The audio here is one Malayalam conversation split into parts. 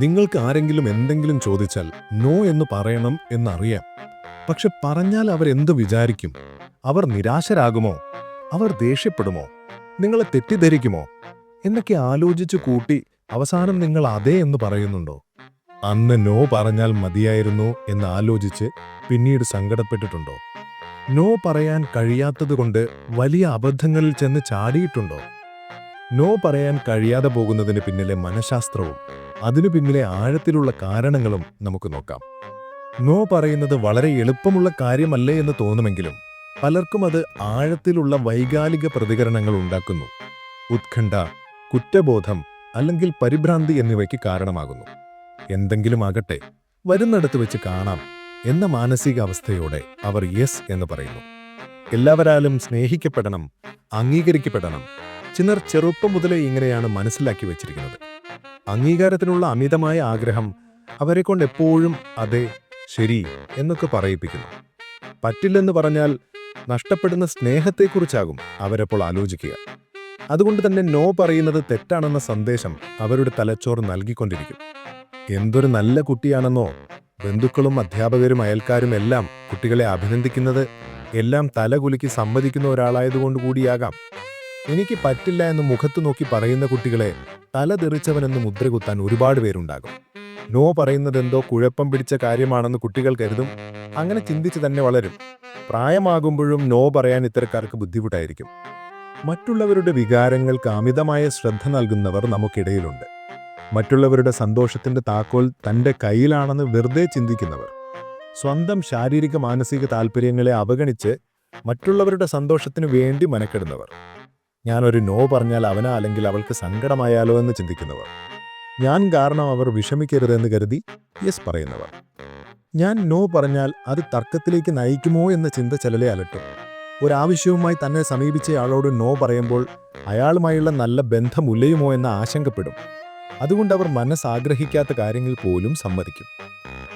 നിങ്ങൾക്ക് ആരെങ്കിലും എന്തെങ്കിലും ചോദിച്ചാൽ നോ എന്ന് പറയണം എന്നറിയാം. പക്ഷെ പറഞ്ഞാൽ അവരെന്ത് വിചാരിക്കും? അവർ നിരാശരാകുമോ? അവർ ദേഷ്യപ്പെടുമോ? നിങ്ങളെ തെറ്റിദ്ധരിക്കുമോ? എന്നൊക്കെ ആലോചിച്ചു കൂട്ടി അവസാനം നിങ്ങൾ അതേ എന്ന് പറയുന്നുണ്ടോ? അന്ന് നോ പറഞ്ഞാൽ മതിയായിരുന്നു എന്ന് ആലോചിച്ച് പിന്നീട് സങ്കടപ്പെട്ടിട്ടുണ്ടോ? നോ പറയാൻ കഴിയാത്തതുകൊണ്ട് വലിയ അബദ്ധങ്ങളിൽ ചെന്ന് ചാടിയിട്ടുണ്ടോ? നോ പറയാൻ കഴിയാതെ പോകുന്നതിന് പിന്നിലെ മനഃശാസ്ത്രവും അതിനു പിന്നിലെ ആഴത്തിലുള്ള കാരണങ്ങളും നമുക്ക് നോക്കാം. നോ പറയുന്നത് വളരെ എളുപ്പമുള്ള കാര്യമല്ലേ എന്ന് തോന്നുമെങ്കിലും പലർക്കും അത് ആഴത്തിലുള്ള വൈകാലിക പ്രതികരണങ്ങൾ ഉണ്ടാക്കുന്നു. ഉത്കണ്ഠ കുറ്റബോധം അല്ലെങ്കിൽ പരിഭ്രാന്തി എന്നിവയ്ക്ക് കാരണമാകുന്നു. എന്തെങ്കിലും ആകട്ടെ വരുന്നിടത്ത് വെച്ച് കാണാം എന്ന മാനസികാവസ്ഥയോടെ അവർ യെസ് എന്ന് പറയുന്നു. എല്ലാവരാലും സ്നേഹിക്കപ്പെടണം അംഗീകരിക്കപ്പെടണം. ചിലർ ചെറുപ്പം മുതലേ ഇങ്ങനെയാണ് മനസ്സിലാക്കി വച്ചിരിക്കുന്നത്. അംഗീകാരത്തിനുള്ള അമിതമായ ആഗ്രഹം അവരെ കൊണ്ട് എപ്പോഴും അതെ ശരി എന്നൊക്കെ പറയിപ്പിക്കുന്നു. പറ്റില്ലെന്ന് പറഞ്ഞാൽ നഷ്ടപ്പെടുന്ന സ്നേഹത്തെക്കുറിച്ചാകും അവരപ്പോൾ ആലോചിക്കുക. അതുകൊണ്ട് തന്നെ നോ പറയുന്നത് തെറ്റാണെന്ന സന്ദേശം അവരുടെ തലച്ചോർ നൽകിക്കൊണ്ടിരിക്കും. എന്തൊരു നല്ല കുട്ടിയാണെന്നോ ബന്ധുക്കളും അധ്യാപകരും അയൽക്കാരും എല്ലാം കുട്ടികളെ അഭിനന്ദിക്കുന്നത് എല്ലാം തലകുലുക്കി സമ്മതിക്കുന്ന ഒരാളായതുകൊണ്ട് കൂടിയാകാം. എനിക്ക് പറ്റില്ല എന്ന് മുഖത്തു നോക്കി പറയുന്ന കുട്ടികളെ തലതെറിച്ചവനെന്ന് മുദ്രകുത്താൻ ഒരുപാട് പേരുണ്ടാകും. നോ പറയുന്നത് എന്തോ കുഴപ്പം പിടിച്ച കാര്യമാണെന്ന് കുട്ടികൾ കരുതും. അങ്ങനെ ചിന്തിച്ച് തന്നെ വളരും. പ്രായമാകുമ്പോഴും നോ പറയാൻ ഇത്തരക്കാർക്ക് ബുദ്ധിമുട്ടായിരിക്കും. മറ്റുള്ളവരുടെ വികാരങ്ങൾക്ക് അമിതമായ ശ്രദ്ധ നൽകുന്നവർ നമുക്കിടയിലുണ്ട്. മറ്റുള്ളവരുടെ സന്തോഷത്തിന്റെ താക്കോൽ തന്റെ കയ്യിലാണെന്ന് വെറുതെ ചിന്തിക്കുന്നവർ. സ്വന്തം ശാരീരിക മാനസിക താൽപ്പര്യങ്ങളെ അവഗണിച്ച് മറ്റുള്ളവരുടെ സന്തോഷത്തിനു വേണ്ടി മനക്കെടുന്നവർ. ഞാനൊരു നോ പറഞ്ഞാൽ അവനാ അല്ലെങ്കിൽ അവൾക്ക് സങ്കടമായാലോ എന്ന് ചിന്തിക്കുന്നവർ. ഞാൻ കാരണം അവർ വിഷമിക്കരുതെന്ന് കരുതി യെസ് പറയുന്നവർ. ഞാൻ നോ പറഞ്ഞാൽ അത് തർക്കത്തിലേക്ക് നയിക്കുമോ എന്ന ചിന്ത ചിലരെ അലട്ടും. ഒരാവശ്യവുമായി തന്നെ സമീപിച്ചയാളോട് നോ പറയുമ്പോൾ അയാളുമായുള്ള നല്ല ബന്ധം ഉലയുമോ എന്ന് ആശങ്കപ്പെടും. അതുകൊണ്ട് അവർ മനസ്സാഗ്രഹിക്കാത്ത കാര്യങ്ങൾ പോലും സമ്മതിക്കും.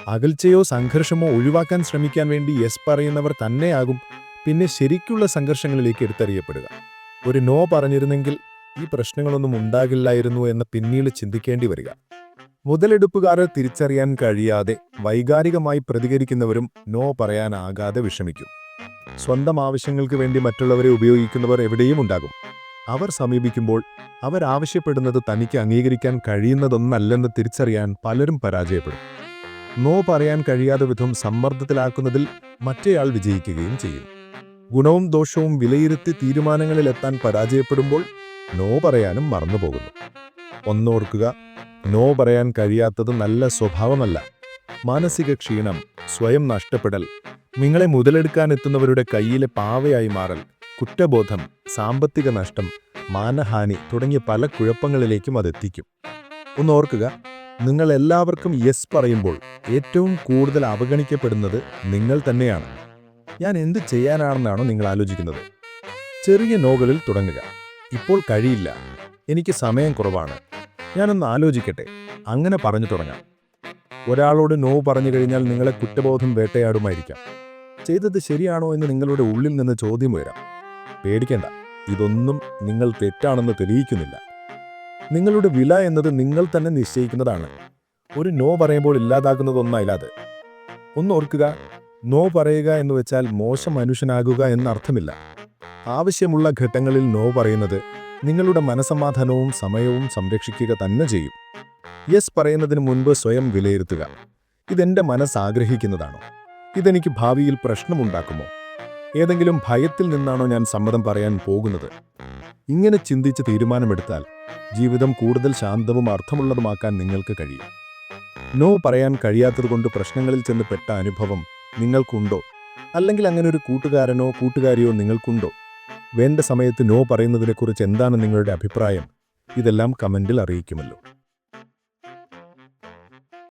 അകൽച്ചയോ സംഘർഷമോ ഒഴിവാക്കാൻ ശ്രമിക്കാൻ വേണ്ടി യെസ് പറയുന്നവർ തന്നെയാകും പിന്നെ ശരിക്കുള്ള സംഘർഷങ്ങളിലേക്ക് എടുത്തറിയപ്പെടുക. ഒരു നോ പറഞ്ഞിരുന്നെങ്കിൽ ഈ പ്രശ്നങ്ങളൊന്നും ഉണ്ടാകില്ലായിരുന്നു എന്ന് പിന്നീട് ചിന്തിക്കേണ്ടി വരിക. മുതലെടുപ്പുകാരെ തിരിച്ചറിയാൻ കഴിയാതെ വൈകാരികമായി പ്രതികരിക്കുന്നവരും നോ പറയാനാകാതെ വിഷമിക്കും. സ്വന്തം ആവശ്യങ്ങൾക്ക് വേണ്ടി മറ്റുള്ളവരെ ഉപയോഗിക്കുന്നവർ എവിടെയും ഉണ്ടാകും. അവർ സമീപിക്കുമ്പോൾ അവർ ആവശ്യപ്പെടുന്നത് തനിക്ക് അംഗീകരിക്കാൻ കഴിയുന്നതൊന്നല്ലെന്ന് തിരിച്ചറിയാൻ പലരും പരാജയപ്പെടും. നോ പറയാൻ കഴിയാതെ വിധം സമ്മർദ്ദത്തിലാക്കുന്നതിൽ മറ്റേയാൾ വിജയിക്കുകയും ചെയ്യും. ഗുണവും ദോഷവും വിലയിരുത്തി തീരുമാനങ്ങളിലെത്താൻ പരാജയപ്പെടുമ്പോൾ നോ പറയാനും മറന്നുപോകുന്നു. ഒന്നോർക്കുക നോ പറയാൻ കഴിയാത്തത് നല്ല സ്വഭാവമല്ല. മാനസിക ക്ഷീണം സ്വയം നഷ്ടപ്പെടൽ നിങ്ങളെ മുതലെടുക്കാനെത്തുന്നവരുടെ കയ്യിലെ പാവയായി മാറൽ കുറ്റബോധം സാമ്പത്തിക നഷ്ടം മാനഹാനി തുടങ്ങിയ പല കുഴപ്പങ്ങളിലേക്കും അതെത്തിക്കും. ഒന്നോർക്കുക നിങ്ങൾ എല്ലാവർക്കും യെസ് പറയുമ്പോൾ ഏറ്റവും കൂടുതൽ അവഗണിക്കപ്പെടുന്നത് നിങ്ങൾ തന്നെയാണ്. ഞാൻ എന്ത് ചെയ്യാനാണെന്നാണോ നിങ്ങൾ ആലോചിക്കുന്നത്. ചെറിയ നോവലിൽ തുടങ്ങുക. ഇപ്പോൾ കഴിയില്ല. എനിക്ക് സമയം കുറവാണ്. ഞാനൊന്ന് ആലോചിക്കട്ടെ. അങ്ങനെ പറഞ്ഞു തുടങ്ങാം. ഒരാളോട് നോ പറഞ്ഞു കഴിഞ്ഞാൽ നിങ്ങളെ കുറ്റബോധം വേട്ടയാടുമായിരിക്കാം. ചെയ്തത് ശരിയാണോ എന്ന് നിങ്ങളുടെ ഉള്ളിൽ നിന്ന് ചോദ്യം വരാം പേടിക്കേണ്ട. ഇതൊന്നും നിങ്ങൾ തെറ്റാണെന്ന് തെളിയിക്കുന്നില്ല. നിങ്ങളുടെ വില എന്നത് നിങ്ങൾ തന്നെ നിശ്ചയിക്കുന്നതാണ്. ഒരു നോ പറയുമ്പോൾ ഇല്ലാതാകുന്നതൊന്നല്ല അത് ഒന്ന് ഓർക്കുക. നോ പറയുക എന്ന് വെച്ചാൽ മോശം മനുഷ്യനാകുക എന്നർത്ഥമില്ല. ആവശ്യമുള്ള ഘട്ടങ്ങളിൽ നോ പറയുന്നത് നിങ്ങളുടെ മനസമാധാനവും സമയവും സംരക്ഷിക്കുക തന്നെ ചെയ്യും. യെസ് പറയുന്നതിന് മുൻപ് സ്വയം വിലയിരുത്തുക. ഇതെന്റെ മനസ്സ് ആഗ്രഹിക്കുന്നതാണോ? ഇതെനിക്ക് ഭാവിയിൽ പ്രശ്നമുണ്ടാക്കുമോ? ഏതെങ്കിലും ഭയത്തിൽ നിന്നാണോ ഞാൻ സമ്മതം പറയാൻ പോകുന്നത്? ഇങ്ങനെ ചിന്തിച്ച് തീരുമാനമെടുത്താൽ ജീവിതം കൂടുതൽ ശാന്തവും അർത്ഥമുള്ളതുമാക്കാൻ നിങ്ങൾക്ക് കഴിയും. നോ പറയാൻ കഴിയാത്തതുകൊണ്ട് പ്രശ്നങ്ങളിൽ ചെന്ന് പെട്ട അനുഭവം നിങ്ങൾക്കുണ്ടോ? അല്ലെങ്കിൽ അങ്ങനെ ഒരു കൂട്ടുകാരനോ കൂട്ടുകാരിയോ നിങ്ങൾക്കുണ്ടോ? വേണ്ട സമയത്ത് നോ പറയുന്നതിനെക്കുറിച്ച് എന്താണ് നിങ്ങളുടെ അഭിപ്രായം? ഇതെല്ലാം കമന്റിൽ അറിയിക്കുമല്ലോ.